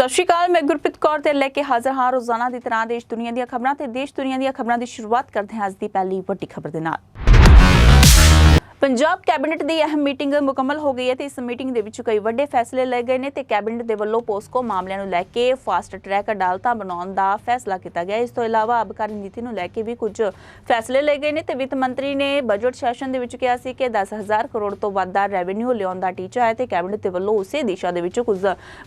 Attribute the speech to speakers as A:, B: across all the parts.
A: ਸਤਿ ਸ਼੍ਰੀ ਅਕਾਲ, ਮੈਂ ਗੁਰਪ੍ਰੀਤ ਕੌਰ ਤੇ ਲੈ ਕੇ ਹਾਜ਼ਰ ਹਾਂ ਰੋਜ਼ਾਨਾ ਦੀ ਤਰ੍ਹਾਂ ਦੇਸ਼ ਦੁਨੀਆ ਦੀਆਂ ਖਬਰਾਂ ਤੇ ਦੇਸ਼ ਦੁਨੀਆ ਦੀਆਂ ਖਬਰਾਂ ਦੀ ਸ਼ੁਰੂਆਤ ਕਰਦੇ ਹਾਂ ਅੱਜ ਦੀ ਪਹਿਲੀ ਵੱਡੀ ਖਬਰ ਦੇ ਨਾਲ। ਪੰਜਾਬ ਕੈਬਨਿਟ ਦੀ ਅਹਿਮ ਮੀਟਿੰਗ ਮੁਕੰਮਲ ਹੋ ਗਈ ਹੈ ਤੇ ਇਸ ਮੀਟਿੰਗ ਦੇ ਵਿੱਚ ਕਈ ਵੱਡੇ ਫੈਸਲੇ ਲਏ ਗਏ ਨੇ ਤੇ ਕੈਬਨਿਟ ਦੇ ਵੱਲੋਂ ਪੋਸਕੋ ਮਾਮਲਿਆਂ ਨੂੰ ਲੈ ਕੇ ਫਾਸਟ ਟਰੈਕ ਅਦਾਲਤਾਂ ਬਣਾਉਣ ਦਾ ਫੈਸਲਾ ਕੀਤਾ ਗਿਆ। ਇਸ ਤੋਂ ਇਲਾਵਾ ਆਬਕਾਰੀ ਨੀਤੀ ਨੂੰ ਲੈ ਕੇ ਵੀ ਕੁਝ ਫੈਸਲੇ ਲਏ ਗਏ ਨੇ ਤੇ ਵਿੱਤ ਮੰਤਰੀ ਨੇ ਬਜਟ ਸੈਸ਼ਨ ਦੇ ਵਿੱਚ ਕਿਹਾ ਸੀ ਕਿ 10000 ਕਰੋੜ ਤੋਂ ਵੱਧ ਦਾ ਰੈਵਨਿਊ ਲਿਆਉਣ ਦਾ ਟੀਚਾ ਹੈ ਤੇ ਕੈਬਨਿਟ ਦੇ ਵੱਲੋਂ ਉਸੇ ਦਿਸ਼ਾ ਦੇ ਵਿੱਚ ਕੁਝ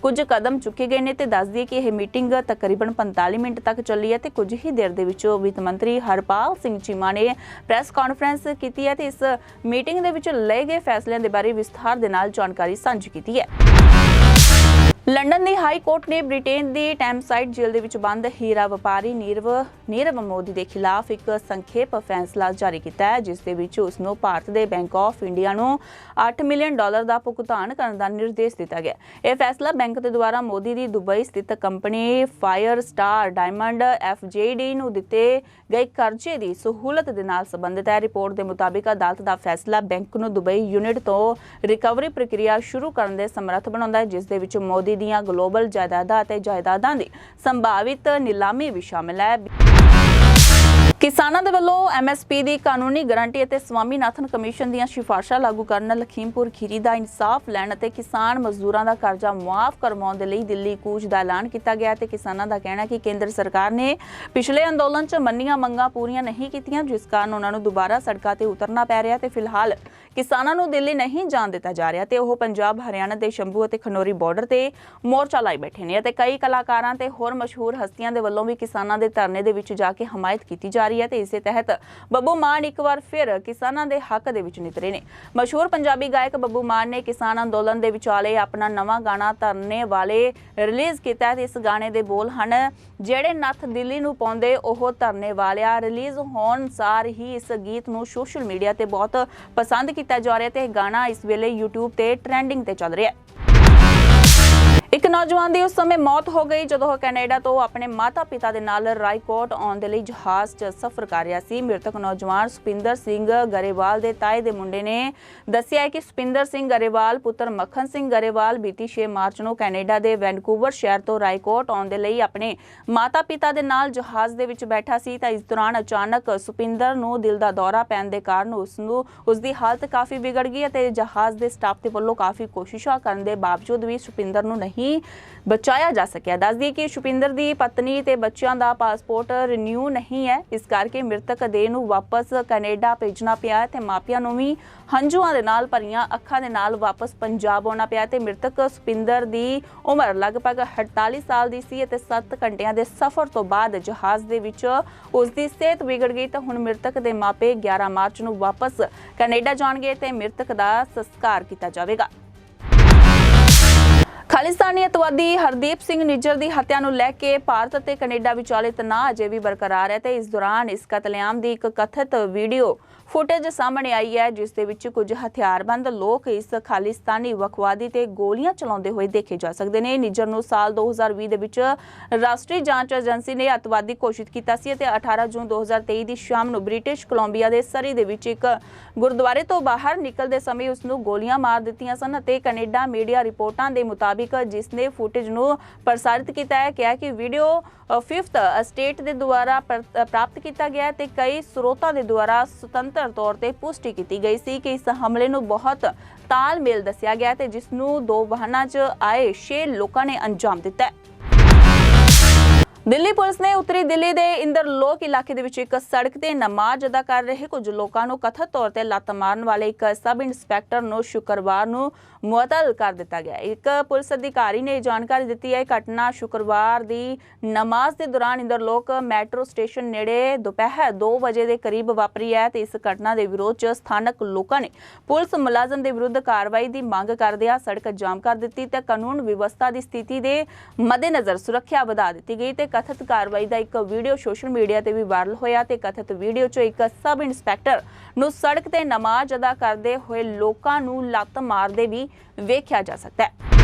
A: ਕੁਝ ਕਦਮ ਚੁੱਕੇ ਗਏ ਨੇ ਤੇ ਦੱਸ ਦਈਏ ਕਿ ਇਹ ਮੀਟਿੰਗ ਤਕਰੀਬਨ 45 ਮਿੰਟ ਤੱਕ ਚੱਲੀ ਹੈ ਤੇ ਕੁਝ ਹੀ ਦੇਰ ਦੇ ਵਿੱਚ ਵਿੱਤ ਮੰਤਰੀ ਹਰਪਾਲ ਸਿੰਘ ਚੀਮਾ ਨੇ ਪ੍ਰੈਸ ਕਾਨਫਰੰਸ ਕੀਤੀ ਹੈ ਤੇ ਇਸ ਮੀਟਿੰਗ ਦੇ ਵਿੱਚ ਲਏ ਗਏ ਫੈਸਲਿਆਂ ਦੇ ਬਾਰੇ ਵਿਸਥਾਰ ਦੇ ਨਾਲ ਜਾਣਕਾਰੀ ਸਾਂਝੀ ਕੀਤੀ ਹੈ। ਲੰਡਨ ਦੀ ਹਾਈ ਕੋਰਟ ਨੇ ਬ੍ਰਿਟੇਨ ਦੀ ਟੈਮਸਾਈਡ ਜੇਲ੍ਹ ਦੇ ਵਿੱਚ ਬੰਦ ਹੀਰਾ ਵਪਾਰੀ ਨੀਰਵ ਨੀਰਵ ਮੋਦੀ ਦੇ ਖਿਲਾਫ ਇੱਕ ਸੰਖੇਪ ਫੈਸਲਾ ਜਾਰੀ ਕੀਤਾ ਹੈ, ਜਿਸ ਦੇ ਵਿੱਚ ਉਸ ਨੂੰ ਭਾਰਤ ਦੇ ਬੈਂਕ ਆਫ ਇੰਡੀਆ ਨੂੰ 8 ਮਿਲੀਅਨ ਡਾਲਰ ਦਾ ਭੁਗਤਾਨ ਕਰਨ ਦਾ ਨਿਰਦੇਸ਼ ਦਿੱਤਾ ਗਿਆ। ਇਹ ਫੈਸਲਾ ਬੈਂਕ ਦੇ ਦੁਆਰਾ ਮੋਦੀ ਦੀ ਦੁਬਈ ਸਥਿਤ company Fire Star Diamond FZD ਨੂੰ ਦਿੱਤੇ ਗਏ ਕਰਜ਼ੇ ਦੀ ਸਹੂਲਤ ਦੇ ਨਾਲ ਸੰਬੰਧਿਤ ਹੈ। ਰਿਪੋਰਟ ਦੇ ਮੁਤਾਬਿਕ ਅਦਾਲਤ ਦਾ ਫੈਸਲਾ ਬੈਂਕ ਨੂੰ ਦੁਬਈ ਯੂਨਿਟ ਤੋਂ ਰਿਕਵਰੀ ਪ੍ਰਕਿਰਿਆ ਸ਼ੁਰੂ ਕਰਨ ਦੇ ਸਮਰੱਥ ਬਣਾਉਂਦਾ ਹੈ, ਜਿਸ ਦੇ ਵਿੱਚ ਮੋਦੀ ਦੀਆਂ ਗਲੋਬਲ ਜਾਇਦਾਦਾਂ ਅਤੇ ਜਾਇਦਾਦਾਂ ਦੀ ਸੰਭਾਵਿਤ ਨਿਲਾਮੀ ਵੀ ਸ਼ਾਮਲ ਹੈ। ਕਿਸਾਨਾਂ ਦੇ ਵੱਲੋਂ ਐਮਐਸਪੀ ਦੀ ਕਾਨੂੰਨੀ ਗਾਰੰਟੀ ਅਤੇ ਸਵਾਮੀਨਾਥਨ ਕਮਿਸ਼ਨ ਦੀਆਂ ਸਿਫਾਰਸ਼ਾਂ ਲਾਗੂ ਕਰਨ ਲਖੀਮਪੁਰ ਖੀਰੀ ਦਾ ਇਨਸਾਫ ਲੈਣ ਅਤੇ ਕਿਸਾਨ ਮਜ਼ਦੂਰਾਂ ਦਾ ਕਰਜ਼ਾ ਮੁਆਫ ਕਰਵਾਉਣ ਦੇ ਲਈ ਦਿੱਲੀ ਕੂਚ ਦਾ ਐਲਾਨ ਕੀਤਾ ਗਿਆ ਤੇ ਕਿਸਾਨਾਂ ਦਾ ਕਹਿਣਾ ਕਿ ਕੇਂਦਰ ਸਰਕਾਰ ਨੇ ਪਿਛਲੇ ਅੰਦੋਲਨ 'ਚ ਮੰਨੀਆਂ ਮੰਗਾਂ ਪੂਰੀਆਂ ਨਹੀਂ ਕੀਤੀਆਂ, ਜਿਸ ਕਾਰਨ ਉਹਨਾਂ ਨੂੰ ਦੁਬਾਰਾ ਸੜਕਾਂ ਤੇ ਉਤਰਨਾ ਪੈ ਰਿਹਾ ਤੇ ਫਿਲਹਾਲ ਕਿਸਾਨਾਂ ਨੂੰ ਦਿੱਲੀ ਨਹੀਂ ਜਾਣ ਦਿੱਤਾ ਜਾ ਰਿਹਾ ਤੇ ਉਹ ਪੰਜਾਬ, ਹਰਿਆਣਾ ਦੇ ਸ਼ੰਭੂ ਅਤੇ ਖਨੌਰੀ ਬਾਰਡਰ ਤੇ ਮੋਰਚਾ ਲਾਈ ਬੈਠੇ ਨੇ ਅਤੇ ਕਈ ਕਲਾਕਾਰਾਂ ਤੇ ਹੋਰ ਮਸ਼ਹੂਰ ਹਸਤੀਆਂ ਦੇ ਵੱਲੋਂ ਵੀ ਕਿਸਾਨਾਂ ਦੇ ਧਰਨੇ ਦੇ ਵਿੱਚ ਜਾ ਕੇ ਹਮਾਇਤ ਕੀਤੀ ਜਾ ਰਹੀ ਹੈ ਤੇ ਇਸੇ ਤਹਿਤ ਬੱਬੂ ਮਾਨ ਇੱਕ ਵਾਰ ਫਿਰ ਕਿਸਾਨਾਂ ਦੇ ਹੱਕ ਦੇ ਵਿੱਚ ਨਿਤਰੇ ਨੇ। ਮਸ਼ਹੂਰ ਪੰਜਾਬੀ ਗਾਇਕ ਬੱਬੂ ਮਾਨ ਨੇ ਕਿਸਾਨ ਅੰਦੋਲਨ ਦੇ ਵਿਚਾਲੇ ਆਪਣਾ ਨਵਾਂ ਗਾਣਾ ਧਰਨੇ ਵਾਲੇ ਰਿਲੀਜ਼ ਕੀਤਾ ਤੇ ਇਸ ਗਾਣੇ ਦੇ ਬੋਲ ਹਨ, ਜਿਹੜੇ ਨੱਥ ਦਿੱਲੀ ਨੂੰ ਪਾਉਂਦੇ, ਉਹ ਧਰਨੇ ਵਾਲਿਆ। ਰਿਲੀਜ਼ ਹੋਣ ਸਾਰ ਹੀ ਇਸ ਗੀਤ ਨੂੰ ਸੋਸ਼ਲ ਮੀਡੀਆ ਤੇ ਬਹੁਤ ਪਸੰਦ ਕੀਤਾ ਜਾ ਰਿਹਾ ਤੇ ਇਹ ਗਾਣਾ ਇਸ ਵੇਲੇ YouTube ਤੇ ਟ੍ਰੈਂਡਿੰਗ ਤੇ ਚੱਲ ਰਿਹਾ ਹੈ। ਇੱਕ ਨੌਜਵਾਨ ਦੀ ਉਸ ਸਮੇਂ ਮੌਤ ਹੋ ਗਈ ਜਦੋਂ ਉਹ ਕੈਨੇਡਾ ਤੋਂ ਆਪਣੇ ਮਾਤਾ-ਪਿਤਾ ਦੇ ਨਾਲ ਰਾਇਕੋਟ ਆਉਣ ਦੇ ਲਈ ਜਹਾਜ਼ 'ਚ ਸਫ਼ਰ ਕਰ ਰਿਹਾ ਸੀ। ਮ੍ਰਿਤਕ ਨੌਜਵਾਨ ਸੁਪਿੰਦਰ ਸਿੰਘ ਗਰੇਵਾਲ ਦੇ ਤਾਏ ਦੇ ਮੁੰਡੇ ਨੇ ਦੱਸਿਆ ਕਿ ਸੁਪਿੰਦਰ ਸਿੰਘ ਗਰੇਵਾਲ, ਪੁੱਤਰ ਮੱਖਣ ਸਿੰਘ ਗਰੇਵਾਲ ਬੀਤੀ 6 ਮਾਰਚ ਨੂੰ ਕੈਨੇਡਾ ਦੇ ਵੈਨਕੂਵਰ ਸ਼ਹਿਰ ਤੋਂ ਰਾਈਕੋਟ ਆਉਣ ਦੇ ਲਈ ਆਪਣੇ ਮਾਤਾ-ਪਿਤਾ ਦੇ ਨਾਲ ਜਹਾਜ਼ ਦੇ ਵਿੱਚ ਬੈਠਾ ਸੀ ਤਾਂ ਇਸ ਦੌਰਾਨ ਅਚਾਨਕ ਸੁਪਿੰਦਰ ਨੂੰ ਦਿਲ ਦਾ ਦੌਰਾ ਪੈਣ ਦੇ ਕਾਰਨ ਉਸ ਨੂੰ ਉਸ ਦੀ ਹਾਲਤ ਕਾਫੀ ਵਿਗੜ ਗਈ ਅਤੇ ਜਹਾਜ਼ ਦੇ ਸਟਾਫ ਦੇ ਵੱਲੋਂ ਕਾਫੀ ਕੋਸ਼ਿਸ਼ਾਂ ਕਰਨ ਦੇ ਬਾਵਜੂਦ ਵੀ ਸੁਪਿੰਦਰ ਨੂੰ ਨਹੀਂ ਬਚਾਇਆ ਜਾ ਸਕਿਆ। ਦੱਸ ਦਈਏ ਕਿ ਸੁਪਿੰਦਰ ਦੀ ਪਤਨੀ ਤੇ ਬੱਚਿਆਂ ਦਾ ਪਾਸਪੋਰਟ ਰਿਨਿਊ ਨਹੀਂ ਹੈ। ਇਸ ਕਰਕੇ ਮ੍ਰਿਤਕ ਦੇਹ ਨੂੰ ਵਾਪਸ ਕੈਨੇਡਾ ਭੇਜਣਾ ਪਿਆ ਤੇ ਮਾਪਿਆਂ ਨੂੰ ਵੀ ਹੰਝੂਆਂ ਦੇ ਨਾਲ ਭਰੀਆਂ ਅੱਖਾਂ ਦੇ ਨਾਲ ਵਾਪਸ ਪੰਜਾਬ ਆਉਣਾ ਪਿਆ ਤੇ ਮ੍ਰਿਤਕ ਸੁਪਿੰਦਰ ਦੀ ਉਮਰ ਲਗਭਗ 48 ਸਾਲ ਦੀ ਸੀ ਅਤੇ 7 ਘੰਟਿਆਂ ਦੇ ਸਫ਼ਰ ਤੋਂ ਬਾਅਦ ਜਹਾਜ਼ ਦੇ ਵਿੱਚ ਉਸ ਦੀ ਸਿਹਤ ਵਿਗੜ ਗਈ ਤਾਂ ਹੁਣ ਮ੍ਰਿਤਕ ਦੇ ਮਾਪੇ 11 ਮਾਰਚ ਨੂੰ ਵਾਪਸ ਕੈਨੇਡਾ ਜਾਣਗੇ ਤੇ ਮ੍ਰਿਤਕ ਦਾ ਸੰਸਕਾਰ ਕੀਤਾ ਜਾਵੇਗਾ। ਖਾਲਿਸਤਾਨੀ ਅਤਵਾਦੀ ਹਰਦੀਪ ਸਿੰਘ ਨਿੱਜਰ ਦੀ ਹੱਤਿਆ ਨੂੰ ਲੈ ਕੇ ਭਾਰਤ ਅਤੇ ਕੈਨੇਡਾ ਵਿਚਾਲੇ ਤਣਾਅ ਅਜੇ ਵੀ ਬਰਕਰਾਰ ਹੈ ਤੇ ਇਸ ਦੌਰਾਨ ਇਸ ਕਤਲੇਆਮ ਦੀ ਇੱਕ ਕਥਿਤ ਵੀਡੀਓ ਫੁਟੇਜ ਸਾਹਮਣੇ ਆਈ ਹੈ, ਜਿਸ ਦੇ ਵਿੱਚ ਕੁਝ ਹਥਿਆਰਬੰਦ ਲੋਕ ਇਸ ਖਾਲਿਸਤਾਨੀ ਵਖਵਾਦੀ ਤੇ ਗੋਲੀਆਂ ਚਲਾਉਂਦੇ ਹੋਏ ਦੇਖੇ ਜਾ ਸਕਦੇ ਨੇ। ਨਿਜਰ ਨੂੰ ਸਾਲ 2020 ਦੇ ਵਿੱਚ ਰਾਸ਼ਟਰੀ ਜਾਂਚ ਏਜੰਸੀ ਨੇ ਅਤਵਾਦੀ ਘੋਸ਼ਿਤ ਕੀਤਾ ਸੀ ਅਤੇ 18 ਜੂਨ 2023 ਦੀ ਸ਼ਾਮ ਨੂੰ ਬ੍ਰਿਟਿਸ਼ ਕੋਲੰਬੀਆ ਦੇ ਸਰੀ ਦੇ ਵਿੱਚ ਇੱਕ ਗੁਰਦੁਆਰੇ ਤੋਂ ਬਾਹਰ ਨਿਕਲਦੇ ਸਮੇਂ ਉਸ ਨੂੰ ਗੋਲੀਆਂ ਮਾਰ ਦਿੱਤੀਆਂ ਸਨ ਅਤੇ ਕੈਨੇਡਾ ਮੀਡੀਆ ਰਿਪੋਰਟਾਂ ਦੇ ਮੁਤਾਬਿਕ ਜਿਸ ਨੇ ਫੁਟੇਜ ਨੂੰ ਪ੍ਰਸਾਰਿਤ ਕੀਤਾ ਹੈ, ਕਿਹਾ ਕਿ ਵੀਡੀਓ ਫਿਫਥ ਸਟੇਟ ਦੇ ਦੁਆਰਾ ਪ੍ਰ- ਪ੍ਰਾਪਤ ਕੀਤਾ ਗਿਆ ਹੈ ਤੇ ਕਈ ਸਰੋਤਾਂ ਦੇ ਦੁਆਰਾ ਸੁਤੰਤਰ ਤੌਰ ਤੇ ਪੁਸ਼ਟੀ ਕੀਤੀ ਗਈ ਸੀ ਕਿ ਇਸ ਹਮਲੇ ਨੂੰ ਬਹੁਤ ਤਾਲਮੇਲ ਦੱਸਿਆ ਗਿਆ ਤੇ ਜਿਸ ਨੂੰ ਦੋ ਵਾਹਨਾਂ 'ਚ ਆਏ 6 ਲੋਕਾਂ ਨੇ ਅੰਜਾਮ ਦਿੱਤਾ ਹੈ। ਦਿੱਲੀ ਪੁਲਿਸ ਨੇ ਉੱਤਰੀ ਦਿੱਲੀ ਦੇ ਇੰਦਰਲੋਕ ਇਲਾਕੇ ਦੇ ਵਿੱਚ ਇੱਕ ਸੜਕ ਤੇ ਨਮਾਜ਼ ਅਦਾ ਕਰ ਰਹੇ ਕੁਝ ਲੋਕਾਂ ਨੂੰ ਕਥਿਤ ਤੌਰ ਤੇ ਲੱਤ ਮਾਰਨ ਵਾਲੇ ਇੱਕ ਸਬ ਇੰਸਪੈਕਟਰ ਨੂੰ ਸ਼ੁੱਕਰਵਾਰ ਨੂੰ ਮੁਅਤਲ ਕਰ ਦਿੱਤਾ ਗਿਆ। ਇੱਕ ਪੁਲਿਸ ਅਧਿਕਾਰੀ ਨੇ ਜਾਣਕਾਰੀ ਦਿੱਤੀ ਹੈ ਘਟਨਾ ਸ਼ੁੱਕਰਵਾਰ ਦੀ ਨਮਾਜ਼ ਦੇ ਦੌਰਾਨ ਇੰਦਰਲੋਕ ਮੈਟਰੋ ਸਟੇਸ਼ਨ ਨੇੜੇ ਦੁਪਹਿਰ 2 ਵਜੇ ਦੇ ਕਰੀਬ ਵਾਪਰੀ ਹੈ ਤੇ ਇਸ ਘਟਨਾ ਦੇ ਵਿਰੋਧ 'ਚ ਸਥਾਨਕ ਲੋਕਾਂ ਨੇ ਪੁਲਿਸ ਮੁਲਾਜ਼ਮ ਦੇ ਵਿਰੁੱਧ ਕਾਰਵਾਈ ਦੀ ਮੰਗ ਕਰਦਿਆਂ ਸੜਕ ਜਾਮ ਕਰ ਦਿੱਤੀ ਤੇ ਕਾਨੂੰਨ ਵਿਵਸਥਾ ਦੀ ਸਥਿਤੀ ਦੇ ਮੱਦੇਨਜ਼ਰ ਸੁਰੱਖਿਆ ਵਧਾ ਦਿੱਤੀ ਗਈ ਤੇ ਕਥਿਤ ਕਾਰਵਾਈ ਦਾ ਇੱਕ ਵੀਡੀਓ ਸੋਸ਼ਲ ਮੀਡੀਆ ਤੇ ਵੀ ਵਾਇਰਲ ਹੋਇਆ ਤੇ ਕਥਿਤ ਵੀਡੀਓ 'ਚ ਇੱਕ ਸਬ ਇੰਸਪੈਕਟਰ ਨੂੰ ਸੜਕ ਤੇ ਨਮਾਜ਼ ਅਦਾ ਕਰਦੇ ਹੋਏ ਲੋਕਾਂ ਨੂੰ ਲੱਤ ਮਾਰਦੇ ਵੀ ਵੇਖਿਆ ਜਾ ਸਕਦਾ ਹੈ।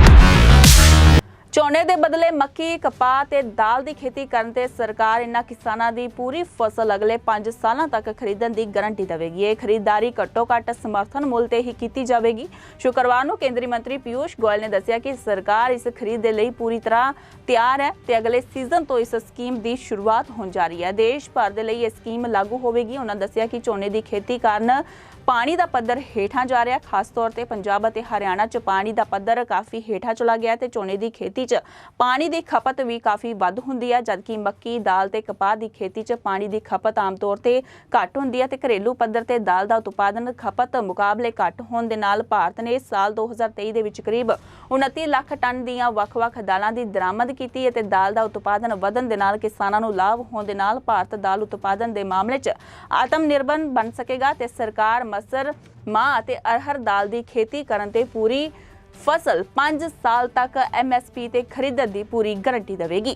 A: ਝੋਨੇ ਦੇ ਬਦਲੇ ਮੱਕੀ, ਕਪਾਹ ਤੇ ਦਾਲ ਦੀ ਖੇਤੀ ਕਰਨ ਤੇ ਸਰਕਾਰ ਇਨ੍ਹਾਂ ਕਿਸਾਨਾਂ ਦੀ ਪੂਰੀ ਫਸਲ ਅਗਲੇ 5 ਸਾਲਾਂ ਤੱਕ ਖਰੀਦਣ ਦੀ ਗਾਰੰਟੀ ਦੇਵੇਗੀ। ਇਹ ਖਰੀਦਦਾਰੀ ਘੱਟੋ-ਘੱਟ ਸਮਰਥਨ ਮੁੱਲ ਤੇ ਹੀ ਕੀਤੀ ਜਾਵੇਗੀ। ਸ਼ੁੱਕਰਵਾਰ ਨੂੰ ਕੇਂਦਰੀ ਮੰਤਰੀ ਪਿਊਸ਼ ਗੋਇਲ ਨੇ ਦੱਸਿਆ ਕਿ ਸਰਕਾਰ ਇਸ ਖਰੀਦ ਦੇ ਲਈ ਪੂਰੀ ਤਰ੍ਹਾਂ ਤਿਆਰ ਹੈ ਤੇ ਅਗਲੇ ਸੀਜ਼ਨ ਤੋਂ ਇਸ ਸਕੀਮ ਦੀ ਸ਼ੁਰੂਆਤ ਹੋਣ ਜਾ ਰਹੀ ਹੈ। ਦੇਸ਼ ਭਰ ਦੇ ਲਈ ਇਹ ਸਕੀਮ ਲਾਗੂ ਹੋਵੇਗੀ। ਉਹਨਾਂ ਦੱਸਿਆ ਕਿ ਝੋਨੇ ਦੀ ਖੇਤੀ ਕਾਰਨ ਪਾਣੀ ਦਾ ਪੱਧਰ ਹੇਠਾਂ ਜਾ ਰਿਹਾ, ਖਾਸ ਤੌਰ ਤੇ ਪੰਜਾਬ ਅਤੇ ਹਰਿਆਣਾ 'ਚ ਪਾਣੀ ਦਾ ਪੱਧਰ ਕਾਫੀ ਹੇਠਾਂ ਚਲਾ ਗਿਆ ਤੇ ਝੋਨੇ ਦੀ ਖੇਤੀ 'ਚ ਪਾਣੀ ਦੀ ਖਪਤ ਵੀ ਕਾਫੀ ਵੱਧ ਹੁੰਦੀ ਹੈ ਜਦਕਿ ਮੱਕੀ, ਦਾਲ ਤੇ ਕਪਾਹ ਦੀ ਖੇਤੀ 'ਚ ਪਾਣੀ ਦੀ ਖਪਤ ਆਮ ਤੌਰ ਤੇ ਘੱਟ ਹੁੰਦੀ ਹੈ ਤੇ ਘਰੇਲੂ ਪੱਧਰ ਤੇ ਦਾਲ ਦਾ ਉਤਪਾਦਨ ਖਪਤ ਮੁਕਾਬਲੇ ਘੱਟ ਹੋਣ ਦੇ ਨਾਲ ਭਾਰਤ ਨੇ ਸਾਲ 2023 ਦੇ ਵਿੱਚ ਕਰੀਬ 29 ਲੱਖ ਟਨ ਦੀਆਂ ਵੱਖ-ਵੱਖ ਦਾਲਾਂ ਦੀ ਦਰਾਮਦ ਕੀਤੀ ਅਤੇ ਦਾਲ ਦਾ ਉਤਪਾਦਨ ਵਧਣ ਦੇ ਨਾਲ ਕਿਸਾਨਾਂ ਨੂੰ ਲਾਭ ਹੋਣ ਦੇ ਨਾਲ ਭਾਰਤ ਦਾਲ ਉਤਪਾਦਨ ਦੇ ਮਾਮਲੇ 'ਚ ਆਤਮ ਨਿਰਭਰ ਬਣ ਸਕੇਗਾ ਤੇ ਸਰਕਾਰ ਮਸਰ ਮਾਂ ਅਤੇ ਅਰਹਰ ਦਾਲ ਦੀ ਖੇਤੀ ਕਰਨ ਤੇ ਪੂਰੀ ਫਸਲ 5 ਸਾਲ ਤੱਕ ਐਮਐਸਪੀ ਤੇ ਖਰੀਦਣ ਦੀ ਪੂਰੀ ਗਾਰੰਟੀ ਦੇਵੇਗੀ।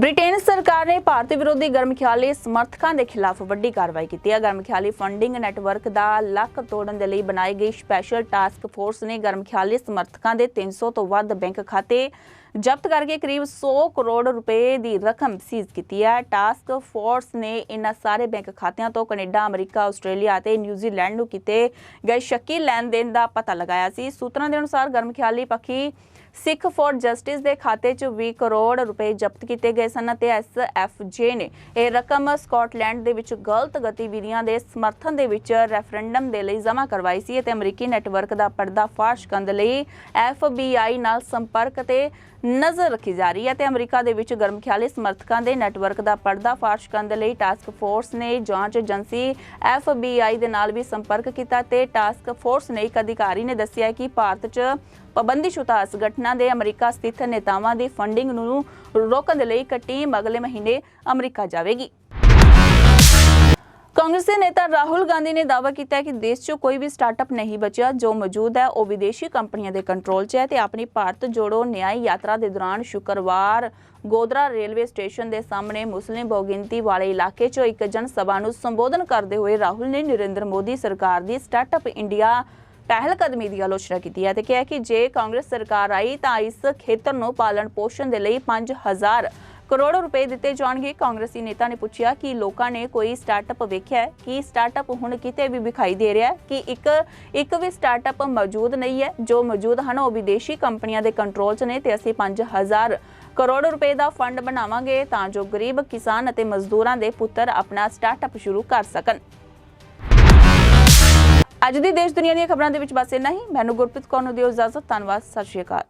A: ਬ੍ਰਿਟੇਨ ਸਰਕਾਰ ਨੇ ਭਾਰਤ ਵਿਰੋਧੀ ਗਰਮ ਗਰਮਖਿਆਲੀ ਸਮਰਥਕਾਂ ਦੇ ਖਿਲਾਫ ਵੱਡੀ ਕਾਰਵਾਈ ਕੀਤੀ ਹੈ। ਗਰਮਖਿਆਲੀ ਫੰਡਿੰਗ ਨੈਟਵਰਕ ਦਾ ਲੱਕ ਤੋੜਨ ਦੇ ਲਈ ਬਣਾਈ ਗਈ ਸਪੈਸ਼ਲ ਟਾਸਕ ਫੋਰਸ ਨੇ ਗਰਮਖਿਆਲੀ ਸਮਰਥਕਾਂ ਦੇ 300 ਤੋਂ ਵੱਧ ਬੈਂਕ ਖਾਤੇ ਜ਼ਬਤ ਕਰਕੇ ਕਰੀਬ 100 ਕਰੋੜ ਰੁਪਏ ਦੀ ਰਕਮ ਸੀਜ਼ ਕੀਤੀ ਹੈ। ਟਾਸਕ ਫੋਰਸ ਨੇ ਇਨ੍ਹਾਂ ਸਾਰੇ ਬੈਂਕ ਖਾਤਿਆਂ ਤੋਂ ਕੈਨੇਡਾ, ਅਮਰੀਕਾ, ਆਸਟ੍ਰੇਲੀਆ ਅਤੇ ਨਿਊਜ਼ੀਲੈਂਡ ਨੂੰ ਕੀਤੇ ਗਏ ਸ਼ੱਕੀ ਲੈਣ ਦੇਣ ਦਾ ਪਤਾ ਲਗਾਇਆ ਸੀ। ਸੂਤਰਾਂ ਦੇ ਅਨੁਸਾਰ ਗਰਮਖਿਆਲੀ ਪੱਖੀ ਸਿੱਖ ਫੋਰ ਜਸਟਿਸ ਦੇ ਖਾਤੇ 'ਚ 20 ਕਰੋੜ ਰੁਪਏ ਜ਼ਬਤ ਕੀਤੇ ਗਏ ਸਨ ਤੇ ਐਸਐਫਜੇ ਨੇ ਇਹ ਰਕਮ ਸਕਾਟਲੈਂਡ ਦੇ ਵਿੱਚ ਗਲਤ ਗਤੀਵਿਧੀਆਂ ਦੇ ਸਮਰਥਨ ਦੇ ਵਿੱਚ ਰੈਫਰੈਂਡਮ ਦੇ ਲਈ ਜਮ੍ਹਾਂ ਕਰਵਾਈ ਸੀ ਅਤੇ ਅਮਰੀਕੀ ਨੈਟਵਰਕ ਦਾ ਪਰਦਾਫਾਸ਼ ਕਰਨ ਦੇ ਲਈ ਐਫਬੀਆਈ ਨਾਲ ਸੰਪਰਕ ਤੇ ਨਜ਼ਰ ਰੱਖੀ ਜਾ ਰਹੀ ਹੈ ਤੇ ਅਮਰੀਕਾ ਦੇ ਵਿੱਚ ਗਰਮਖਿਆਲੀ ਸਮਰਥਕਾਂ ਦੇ ਨੈਟਵਰਕ ਦਾ ਪਰਦਾਫਾਸ਼ ਕਰਨ ਦੇ ਲਈ ਟਾਸਕ ਫੋਰਸ ਨੇ ਜਾਂਚ ਏਜੰਸੀ ਐਫਬੀਆਈ ਦੇ ਨਾਲ ਵੀ ਸੰਪਰਕ ਕੀਤਾ ਤੇ ਟਾਸਕ ਫੋਰਸ ਨੇ ਇੱਕ ਅਧਿਕਾਰੀ ਨੇ ਦੱਸਿਆ ਕਿ ਭਾਰਤ 'ਚ ਪਾਬੰਦੀ ਪਾਬੰਦੀਸ਼ੁਦਾ ਸੰਗਠਨਾਂ ਦੇ ਅਮਰੀਕਾ ਸਥਿਤ ਨੇਤਾਵਾਂ ਦੀ ਫੰਡਿੰਗ ਨੂੰ ਰੋਕਣ ਦੇ ਲਈ ਇੱਕ ਟੀਮ ਅਗਲੇ ਮਹੀਨੇ ਅਮਰੀਕਾ ਜਾਵੇਗੀ। ਕਾਂਗਰਸ ਦੇ ਨੇਤਾ ਰਾਹੁਲ ਗਾਂਧੀ ਨੇ ਦਾਅਵਾ ਕੀਤਾ ਹੈ ਕਿ ਦੇਸ਼ 'ਚ ਕੋਈ ਵੀ ਸਟਾਰਟਅਪ ਨਹੀਂ ਬਚਿਆ, ਜੋ ਮੌਜੂਦ ਹੈ, ਉਹ ਵਿਦੇਸ਼ੀ ਕੰਪਨੀਆਂ ਦੇ ਕੰਟਰੋਲ 'ਚ ਹੈ ਤੇ ਆਪਣੀ ਭਾਰਤ ਜੋੜੋ ਨਿਆਈ ਯਾਤਰਾ ਦੇ ਦੌਰਾਨ ਸ਼ੁੱਕਰਵਾਰ ਗੋਦਰਾ ਰੇਲਵੇ ਸਟੇਸ਼ਨ ਦੇ ਸਾਹਮਣੇ ਮੁਸਲਿਮ ਬਹੁਗਿਣਤੀ ਵਾਲੇ ਇਲਾਕੇ ਚੋਂ ਇੱਕ ਜਨ ਸਭਾ ਨੂੰ ਸੰਬੋਧਨ ਕਰਦੇ ਹੋਏ ਰਾਹੁਲ ਨੇ ਨਰਿੰਦਰ ਮੋਦੀ ਸਰਕਾਰ ਦੀ ਸਟਾਰਟਅਪ ਇੰਡੀਆ ਪਹਿਲ ਕਦਮੀ ਦੀ ਆਲੋਚਨਾ ਕੀਤੀ ਹੈ ਤੇ ਕਿਹਾ ਕਿ ਜੇ ਕਾਂਗਰਸ ਸਰਕਾਰ ਆਈ ਤਾਂ ਇਸ ਖੇਤਰ ਨੂੰ ਪਾਲਣ ਪੋਸ਼ਣ ਦੇ ਲਈ 5000 ਕਰੋੜ ਰੁਪਏ ਦਿੱਤੇ ਜਾਣਗੇ। ਕਾਂਗਰਸੀ ਨੇਤਾ ਨੇ ਪੁੱਛਿਆ ਕਿ ਲੋਕਾਂ ਨੇ ਕੋਈ ਸਟਾਰਟਅਪ ਵੇਖਿਆ ਹੈ ਕਿ ਸਟਾਰਟਅਪ ਹੁਣ ਕਿਤੇ ਵੀ ਵਿਖਾਈ ਦੇ ਰਿਹਾ ਹੈ ਕਿ ਇੱਕ ਇੱਕ ਵੀ ਸਟਾਰਟਅਪ ਮੌਜੂਦ ਨਹੀਂ ਹੈ। ਜੋ ਮੌਜੂਦ ਹਨ ਉਹ ਵਿਦੇਸ਼ੀ ਕੰਪਨੀਆਂ ਦੇ ਕੰਟਰੋਲ 'ਚ ਨੇ ਤੇ ਅਸੀਂ 5000 ਕਰੋੜ ਰੁਪਏ ਦਾ ਫੰਡ ਬਣਾਵਾਂਗੇ ਤਾਂ ਜੋ ਗਰੀਬ ਕਿਸਾਨ ਅਤੇ ਮਜ਼ਦੂਰਾਂ ਦੇ ਪੁੱਤਰ ਆਪਣਾ ਸਟਾਰਟਅਪ ਸ਼ੁਰੂ ਕਰ ਸਕਣ। ਅੱਜ ਦੀ ਦੇਸ਼ ਦੁਨੀਆ ਦੀਆਂ ਖਬਰਾਂ ਦੇ ਵਿੱਚ ਬਸ ਇੰਨਾ ਹੀ। ਮੈਨੂੰ ਗੁਰਪ੍ਰੀਤ ਕੌਰ ਨੂੰ ਦਿਓ ਇਜਾਜ਼ਤ। ਧੰਨਵਾਦ। ਸਤਿ ਸ਼੍ਰੀ ਅਕਾਲ।